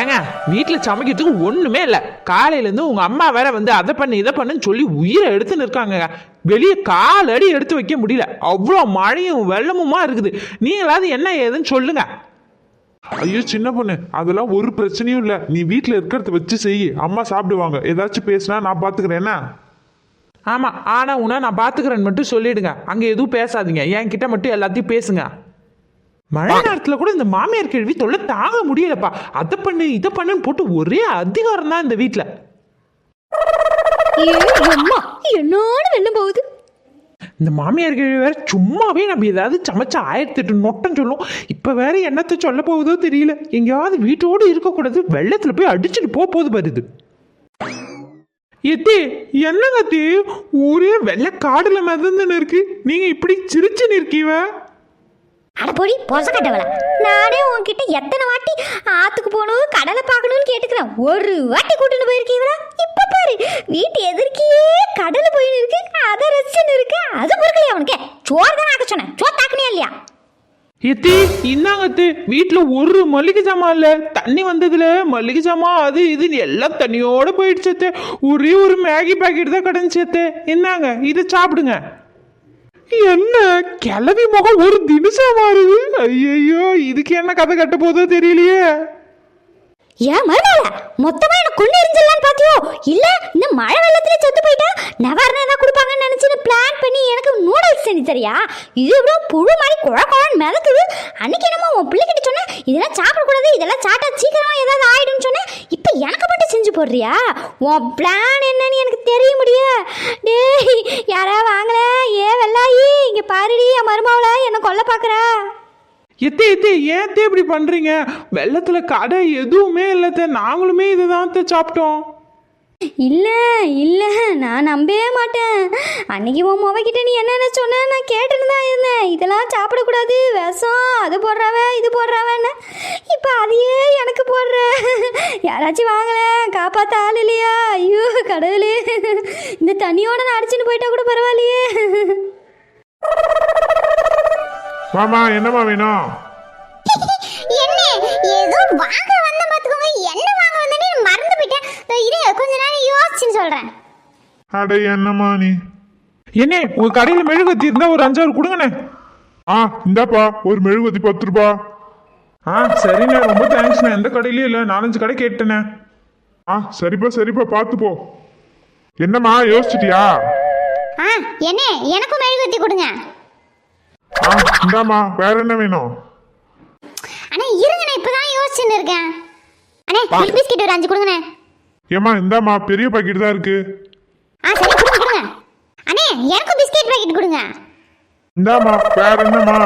ஏங்க வீட்டில் சமைக்கிறதுக்கு ஒன்றுமே இல்லை. காலையிலேருந்து உங்கள் அம்மா வேற வந்து அதை பண்ணு இதை பண்ணுன்னு சொல்லி உயிரை எடுத்துன்னு இருக்காங்க வெளியே காலடி எடுத்து வைக்க முடியல. அவ்வளோ மழையும் வெள்ளமுமா இருக்குது. நீங்களாவது என்ன ஏதுன்னு சொல்லுங்க. ஐயோ சின்ன பொண்ணு அதெல்லாம் ஒரு பிரச்சனையும் இல்லை. நீ வீட்டில் இருக்கிறத வச்சு செய். அம்மா சாப்பிடுவாங்க. ஏதாச்சும் பேசினா நான் பார்த்துக்கிறேன் என்ன? ஆமாம் ஆனால் உனா நான் பார்த்துக்கிறேன்னு மட்டும் சொல்லிடுங்க. அங்கே எதுவும் பேசாதீங்க. என்கிட்ட மட்டும் எல்லாத்தையும் பேசுங்க. மழை நேரத்தில் கூட இந்த மாமியார் கேள்வி தொல்லை தாங்க முடியலப்பா. அதை பண்ணு இதை பண்ணுன்னு போட்டு ஒரே அதிகாரம் தான் இந்த வீட்டில் என்னோட வெள்ளம் போகுது. இந்த மாமியார் கேள்வி வேற சும்மாவே நம்ம ஏதாவது சமைச்சா ஆயிரத்தி எட்டு நொட்டம் சொல்லும். இப்போ வேற என்னத்தை சொல்ல போகுதோ தெரியல. எங்கேயாவது வீட்டோடு இருக்கக்கூடாது வெள்ளத்தில் போய் அடிச்சுட்டு போக போகுது வருது எத்தி என்னங்க அத்தி ஊரே வெள்ளை காடுல மிதந்துன்னு இருக்கு. நீங்க இப்படி சிரிச்சுன்னு இருக்கீவ? அடப்பொடி பொச கட்டவளா. நானே உன்கிட்ட எத்தனை வாட்டி ஆத்துக்கு போகணும் கடலை பார்க்கணும்னு கேட்டுக்கிறேன். ஒரு வாட்டி கூட்டிட்டு போயிருக்கீங்களா? இப்ப பாரு வீட்டு எதிர்க்கியே கடலை போயின்னு இருக்கு அதை ரசிச்சுன்னு இருக்கு அது கொடுக்கலையா அவனுக்கு சோறு தான் ஆக்க சொன்னேன். சோறு தாக்குனியா இல்லையா? எத்தி இன்னாங்கத்து வீட்டில் ஒரு மல்லிகை ஜாமான் இல்லை. தண்ணி வந்ததுல மல்லிகை ஜாமான் அது இதுன்னு எல்லாம் தண்ணியோட போயிடுச்சு ஒரே ஒரு மேகி பாக்கெட் தான் கிடந்துச்சு என்னங்க இதை சாப்பிடுங்க. என்ன கிளவி முகம் ஒரு தினுசா மாறுது? ஐயோ இதுக்கு என்ன கதை கட்ட போதோ தெரியலையே. ஏன் மறுநாள மொத்தமா என்ன கொண்டு எரிஞ்சிடலாம் பாத்தியோ? இல்ல இந்த மழை வெள்ளத்துல செத்து போயிட்டா? நவர்னா சரியா? இது ப்ரோ புழு மாதிரி குழ குழன்னு மிதக்குது. அன்னைக்கு என்னமோ உன் பிள்ளைகிட்ட சொன்னேன் இதெல்லாம் சாப்பிடக்கூடாது இதெல்லாம் சாப்பிட்டா சீக்கிரமாக ஏதாவது ஆகிடும்னு சொன்னேன். இப்போ எனக்கு மட்டும் செஞ்சு போடுறியா? உன் பிளான் என்னன்னு எனக்கு தெரிய முடிய டேய் யாரா வாங்கல? ஏ வெள்ளாயி இங்கே பாருடி என் மருமாவில் என்ன கொல்ல பார்க்குறா எத்தே எத்தே ஏன் இப்படி பண்ணுறீங்க வெள்ளத்தில் கடை எதுவுமே இல்லைத்த நாங்களுமே இதை தான் சாப்பிட்டோம். இல்ல இல்ல நான் நம்பவே மாட்டேன். அன்னைக்கு உன் முவகிட்ட நீ என்னென்ன சொன்ன? நான் கேட்டுன்னு தான் இருந்தேன். இதெல்லாம் சாப்பிடக்கூடாது. விஷம் அது போடுறாவ இது போடுறாவன்னு. இப்போ அதையே எனக்கு போடுற. யாராச்சும் வாங்கல காப்பாத்த ஆள் இல்லையா? ஐயோ கடவுளே. இந்த தண்ணியோட நான் அடிச்சுன்னு போயிட்டா கூட பரவாயில்லையே. மாமா என்னம்மா வேணும்? என்ன? ஏதோ வாங்க வந்த பாத்துக்கோங்க என்ன வாங்க வந்தேன்னு மறந்து போயிட்டேன். இதோ கொஞ்ச நேரம் அட என்னம்மா நீ? என்ன உங்க கடையில மெழுகுவத்தி இருந்தா ஒரு அஞ்சாறு கொடுங்கண்ணே. ஆ இந்தாப்பா ஒரு மெழுகுவத்தி பத்து ரூபா. ஆ சரிண்ணே ரொம்ப தேங்க்ஸ்ண்ணே எந்த கடையிலயும் இல்லை. நாலஞ்சு கடை கேட்டேண்ணே. ஆ சரிப்பா சரிப்பா பார்த்து போ. என்னம்மா யோசிச்சிட்டியா? ஆ என்ன எனக்கும் மெழுகுவத்தி கொடுங்க. ஆ இந்தாம்மா வேற என்ன வேணும்? அண்ணா இருங்க நான் இப்பதான் யோசிச்சுன்னு இருக்கேன். அண்ணே மில்க் பிஸ்கெட் ஒரு அஞ்சு கொடுங்கண்ணே. ஏம்மா இந்தாம்மா பெரிய பாக்கெட் தான் இருக்கு. ஆ சரி கொடுங்க கொடுங்க. அண்ணே எனக்கும் பிஸ்கெட் பாக்கெட் கொடுங்க. இந்தாம்மா வேற என்னம்மா?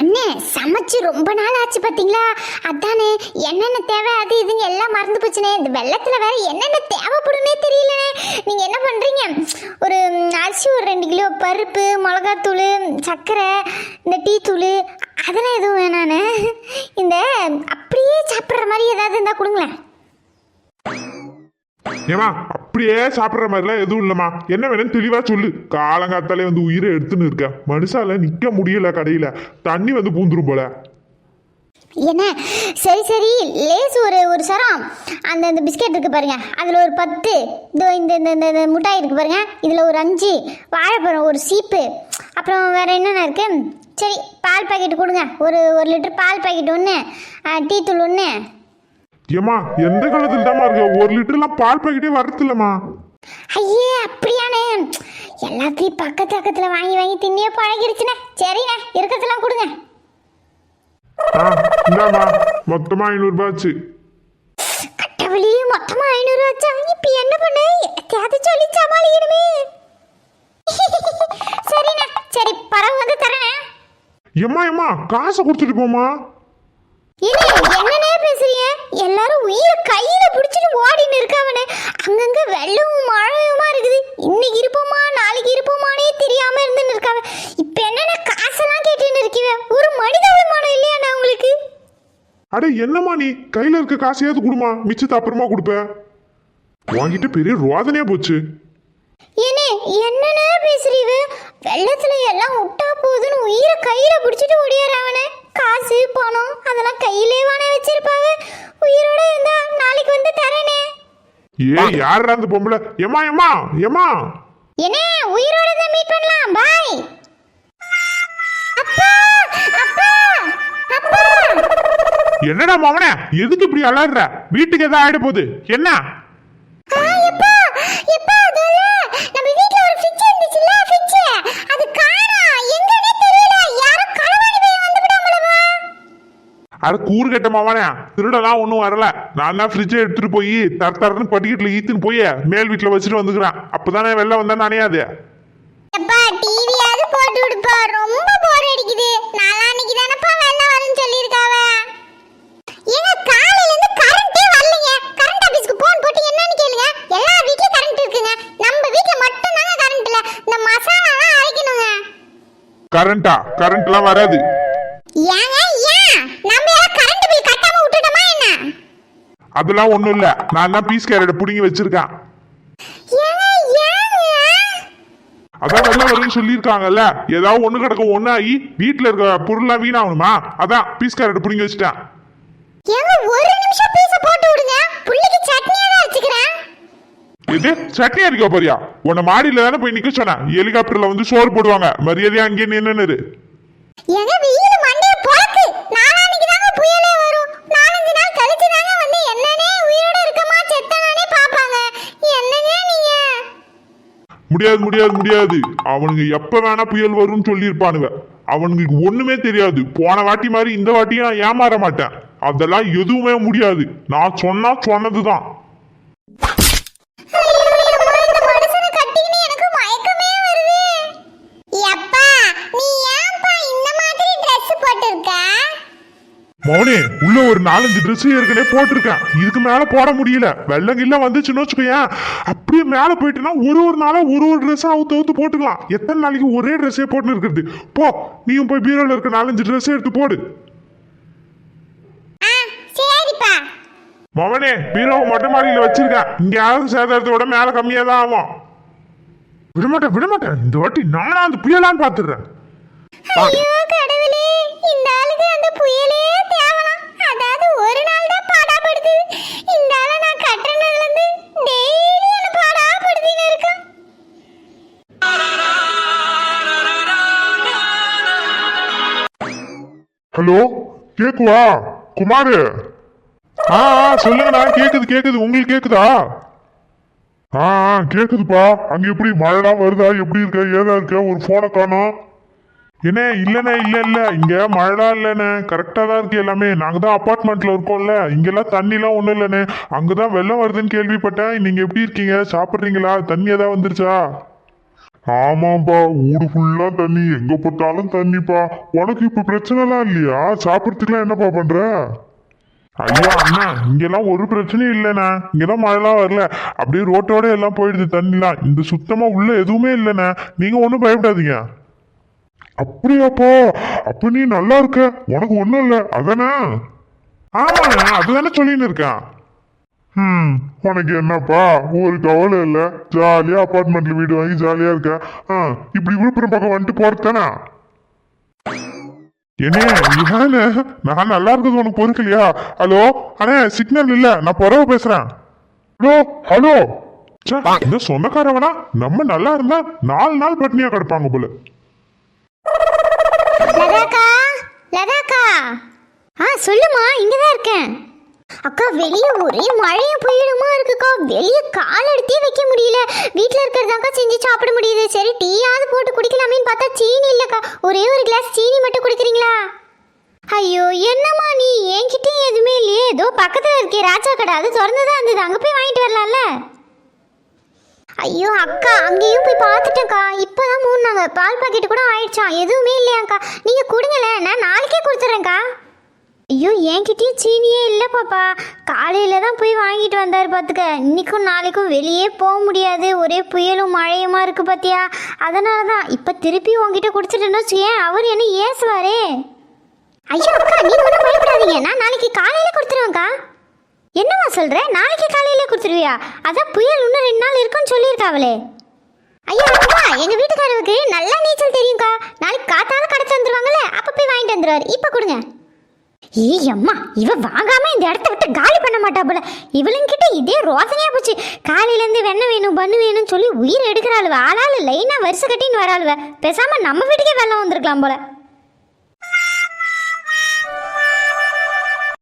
அண்ணே சமைச்சு ரொம்ப நாள் ஆச்சு பாத்தீங்களா? அதானே என்னென்ன தேவை அது இதுன்னு எல்லாம் மறந்து போச்சுனே. இந்த வெள்ளத்துல வேற என்னென்ன தேவைப்படுமே தெரியலனே. நீங்க என்ன பண்றீங்க? ஒரு அரிசி ஒரு ரெண்டு கிலோ பருப்பு மிளகாத்தூள் சர்க்கரை இந்த டீ தூள் அதெல்லாம் எதுவும் வேணானே. இந்த அப்படியே சாப்பிட்ற மாதிரி ஏதாவது இருந்தா கொடுங்களேன். ஏமா அப்படியே சாப்பிட்ற மாதிரிலாம் எதுவும் இல்லைம்மா. என்ன வேணும்னு தெளிவாக சொல்லு. காலங்காத்தாலே வந்து உயிரை எடுத்துன்னு இருக்க. மனுஷால நிற்க முடியல கடையில். தண்ணி வந்து பூந்துரும் போல. என்ன? சரி சரி. லேஸ் ஒரு ஒரு சரம். அந்த அந்த பிஸ்கெட் இருக்கு பாருங்க. அதில் ஒரு பத்து. இதோ இந்த இந்த இந்த மிட்டாய் இருக்கு பாருங்க. இதில் ஒரு அஞ்சு. வாழைப்பழம் ஒரு சீப்பு. அப்புறம் வேற என்னென்ன இருக்கு? சரி பால் பாக்கெட் கொடுங்க. ஒரு ஒரு லிட்டர் பால் பாக்கெட் ஒன்று டீ தூள் ஒன்று ஏமா எந்த காலத்துல தாம்மா இருக்கு? ஒரு லிட்டர்லாம் பால் பாக்கெட்டே வரது இல்லம்மா ஐயே அப்படியானே எல்லாத்தையும் பக்கத்து பக்கத்தில் வாங்கி வாங்கி தின்னியே பழகிடுச்சுண்ணே சரிண்ணே இருக்கிறதெல்லாம் கொடுங்க. ஆ இந்தாம்மா மொத்தமா ஐநூறு ரூபாய் ஆச்சு. கட்டவழி மொத்தமா ஐநூறு வச்சா இப்ப என்ன பண்ண? எதையாவது சொல்லி சமாளிக்கணுமே. சரிண்ணா சரி பறவை வந்து தரேன். ஏம்மா ஏம்மா காசை கொடுத்துட்டு போமா இது என்னனே பேசுறீங்க? எல்லாரும் உயிரை கையில பிடிச்சிட்டு ஓடின்னு இருக்காவனே. அங்கங்க வெள்ளமும் மழையுமா இருக்குது? இன்னைக்கு இருப்போமா? நாளைக்கு இருப்போமானே தெரியாம இருந்துன்னு இருக்காவ. இப்ப என்னென்ன காசெல்லாம் கேட்டுன்னு இருக்கீங்க ஒரு மனிதாபிமானம் இல்லையாண்ணா உங்களுக்கு? அட என்னம்மா நீ? கையில இருக்க காசையாவது கொடுமா? மிச்சத்தை அப்புறமா கொடுப்ப. வாங்கிட்டு பெரிய ரோதனையா போச்சு. ஏனே என்னண்ணே பேசுறீங்க வெள்ளத்துல எல்லாம் விட்டா போகுதுன்னு உயிரை கையில பிடிச்சிட்டு ஓடியாராவனே காசு பணம் அதெல்லாம் கையிலே வாண வச்சிருப்பாங்க. உயிரோட இருந்தா நாளைக்கு வந்து தரேனே. ஏ யாரா அந்த பொம்பளை? ஏமா ஏமா ஏமா என்ன உயிரோட தான் மீட் பண்ணலாம். பாய் அப்பா அப்பா அப்பா. என்னடா மாமனே எதுக்கு இப்படி அலறற? வீட்டுக்கு ஏதாவது ஆயிட போகுது? என்ன? அட கூறு கட்ட மவனே. திருடலாம் ஒன்றும் வரல. நான் தான் ஃப்ரிட்ஜை எடுத்துட்டு போய் தர தரன்னு படிக்கட்டில் ஈத்துன்னு போய் மேல் வீட்டில் வச்சுட்டு வந்துக்கிறேன். அப்பதானே வெளில வந்தா நனையாது எப்பா டிவியாவது போட்டு விடுப்பா. ரொம்ப போர் அடிக்குது. நாளான்னைக்கு தானப்பா வெள்ள வரும்னு சொல்லியிருக்காவ. ஏங்க காலையில இருந்து கரண்டே வரலைங்க. கரண்ட் ஆபீஸ்க்கு போன் போட்டு என்னன்னு கேளுங்க. எல்லா வீட்லயும் கரண்ட் இருக்குங்க. நம்ம வீட்ல மட்டும் தாங்க கரண்ட் இல்ல. இந்த மசாலாலாம் அரைக்கணுங்க. கரண்டா கரண்ட்லாம் வராது. அதெல்லாம் ஒன்றும் இல்லை. நான் தான் பீஸ் கேரட்டை பிடுங்கி வச்சிருக்கேன். அதான் வெளில வரும்னு சொல்லியிருக்காங்கல்ல. ஏதாவது ஒன்று கிடக்க ஒன்று ஆகி வீட்டில் இருக்க பொருள்லாம் வீணாகணுமா? அதான் பீஸ் கேரட்டை பிடுங்கி வச்சுட்டேன். இது சட்னி அடிக்க போறியா? உன்னை மாடியில தானே போய் நிக்க சொன்னேன். ஹெலிகாப்டர்ல வந்து சோறு போடுவாங்க. மரியாதையா அங்கேயே நின்னு ஏங்க வெயில் மண்டைய பொளக்கு நாளான்னைக்கு தாங்க புயலே வரும் நாலஞ்சு நாள் கழிச்சு தாங்க வந்து என்னனே உயிரோட இருக்கமா செத்தனானே பாப்பாங்க என்னங்க நீங்க முடியாது முடியாது முடியாது. அவனுங்க எப்ப வேணா புயல் வரும்னு சொல்லியிருப்பானுங்க அவனுங்களுக்கு ஒண்ணுமே தெரியாது. போன வாட்டி மாதிரி இந்த வாட்டியும் நான் ஏமாற மாட்டேன். அதெல்லாம் எதுவுமே முடியாது. நான் சொன்னா சொன்னதுதான் ஐயோ, அம்மா, இந்த மனுஷனை கட்டிக்கின்னு எனக்கு மயக்கமே வருது எப்பா நீ ஏன்பா இந்த மாதிரி Dress போட்டிருக்க மௌனே உள்ள ஒரு நாலஞ்சு Dress ஏற்கனவே போட்டிருக்கேன். இதுக்கு மேல போட முடியல. வெள்ளம் கில்ல வந்துச்சுன்னு வச்சுக்கோயேன். அப்படியே மேல போயிட்டுனா ஒரு ஒரு நாளா ஒரு ஒரு ட்ரெஸ் அவுத்து அவுத்து போட்டுக்கலாம். எத்தனை நாளைக்கு ஒரே ட்ரெஸ்ஸே போட்டுன்னு இருக்கிறது? போ நீயும் போய் பீரோல இருக்க நாலஞ்சு Dress எடுத்து போடு. மவனே பீரோவை மொட்டை மாடியில வச்சிருக்கேன் இங்க யாரும் சேதாரத்தை விட மேல கம்மியா தான் ஆகும். விடமாட்டேன் விடமாட்டேன். இந்த வாட்டி நானா அந்த புயலான்னு பாத்துடுறேன். இந்த ஆளுக்கு அந்த புயலே ஹலோ கேக்குவா? குமாரு. ஆ ஆ, சொல்லுங்கண்ணா கேக்குது கேக்குது. உங்களுக்கு கேக்குதா? ஆ ஆ, கேக்குதுப்பா. அங்க எப்படி மழைலாம் வருதா? எப்படி இருக்க? ஏதா இருக்க? ஒரு போனை காணும். என்ன இல்லண்ணே இல்ல இல்ல. இங்க மழைலாம் இல்லண்ணே. கரெக்டா தான் இருக்கு எல்லாமே. நாங்க தான் அப்பார்ட்மெண்ட்டில் இருக்கோம்ல. இங்கெல்லாம் தண்ணிலாம் ஒண்ணும் இல்லண்ணே. அங்கதான் வெள்ளம் வருதுன்னு கேள்விப்பட்டேன். நீங்க எப்படி இருக்கீங்க? சாப்பிடுறீங்களா? தண்ணி ஏதாவது வந்துருச்சா? ஆமாம்பா ஊடு ஃபுல்லா தண்ணி. எங்க பார்த்தாலும் தண்ணிப்பா. உனக்கு இப்ப பிரச்சனைலாம் இல்லையா? சாப்பிட்றதுக்குலாம் என்னப்பா பண்ற? ஐயா அண்ணா இங்கெல்லாம் ஒரு பிரச்சனையும் இல்லைண்ணா. இங்கெல்லாம் மழைலாம் வரல. அப்படியே ரோட்டோட எல்லாம் போயிடுது தண்ணிலாம். இந்த சுத்தமா உள்ள எதுவுமே இல்லைண்ணா. நீங்க ஒன்றும் பயப்படாதீங்க. அப்படியாப்பா அப்ப நீ நல்லா இருக்க. உனக்கு ஒன்றும் இல்லை. அதானே? ஆமாண்ணா அதுதானே சொல்லின்னு இருக்கேன். ம் உனக்கு என்னப்பா? ஒரு கவலை இல்லை. ஜாலியாக அப்பார்ட்மெண்ட்ல வீடு வாங்கி ஜாலியாக இருக்க. ஆ இப்படி விழுப்புரம் பக்கம் வந்துட்டு போறது தானே? என்ன ஏன்னு நான் நல்லா இருக்கிறது உனக்கு பொறுக்கலையா ஹலோ? அண்ணே சிக்னல் இல்ல. நான் புறவ பேசுறேன். ஹலோ? ஹலோ? ச்சே, இந்த சொந்தக்காரவனா? நம்ம நல்லா இருந்தா நாலு நாள் பட்னியா கிடப்பாங்க போல. லதாக்கா? லதாக்கா? ஆ சொல்லுமா இங்கே தான் இருக்கேன். அக்கா வெளியே ஒரே மழையும் புயலுமா இருக்குக்கா? வெளியே கால் எடுத்தே வைக்க முடியல. வீட்டில் இருக்கிறதாக்கா செஞ்சு சாப்பிட முடியுது. சரி டீயாவது போட்டு குடிக்கலாமேன்னு பார்த்தா சீனி இல்லைக்கா. ஒரே ஒரு கிளாஸ் சீனி மட்டும் குடிக்கிறீங்களா? ஐயோ என்னம்மா நீ? என்கிட்டயும் எதுவுமே இல்லையே. ஏதோ பக்கத்தில் இருக்கே ராஜா கடை. அது திறந்துதான் இருந்தது. அங்கே போய் வாங்கிட்டு வரலாம்ல. ஐயோ அக்கா அங்கேயும் போய் பார்த்துட்டேன்க்கா. இப்போதான் நாங்கள் பால் பாக்கெட்டு கூட ஆயிடுச்சான் எதுவுமே இல்லையாக்கா. நீங்கள் கொடுங்களேன். நான் நாளைக்கே கொடுத்துட்றேன்க்கா ஐயோ என்கிட்டயும் சீனியே இல்லை பாப்பா. காலையில தான் போய் வாங்கிட்டு வந்தார் பார்த்துக்க இன்னைக்கும் நாளைக்கும் வெளியே போக முடியாது. ஒரே புயலும் மழையுமா இருக்கு பார்த்தியா அதனால தான் இப்போ திருப்பி உங்ககிட்ட குடிச்சிட்டேன்னு வச்சுக்கேன் அவர் என்ன ஏசுவாரே? ஐயோ அக்கா நீங்கள் ஒன்றும் பயப்படாதீங்க. நான் நாளைக்கு காலையில் கொடுத்துருவேன்க்கா. என்னம்மா சொல்ற? நாளைக்கு காலையிலே கொடுத்துருவியா? அதான் புயல் இன்னும் ரெண்டு நாள் இருக்குன்னு சொல்லியிருக்காவளே. ஐயா அக்கா எங்கள் வீட்டுக்காரருக்கு நல்லா நீச்சல் தெரியும்க்கா. நாளைக்கு காத்தால கடைச்சி வந்துருவாங்கல்ல அப்போ போய் வாங்கிட்டு வந்துருவார். இப்போ கொடுங்க. ஏய்யம்மா இவ வாங்காம இந்த இடத்த விட்டு காலி பண்ண மாட்டா போல. இவளுங்கிட்ட இதே ரோசனையா போச்சு. காலையிலேருந்து வெண்ணெய் வேணும் பண்ணு வேணும்னு சொல்லி உயிர் எடுக்கிறாளுவ. ஆளாளு லைனா வரிசை கட்டின்னு வராளுவ. பேசாம நம்ம வீட்டுக்கே வெள்ளம் வந்திருக்கலாம் போல.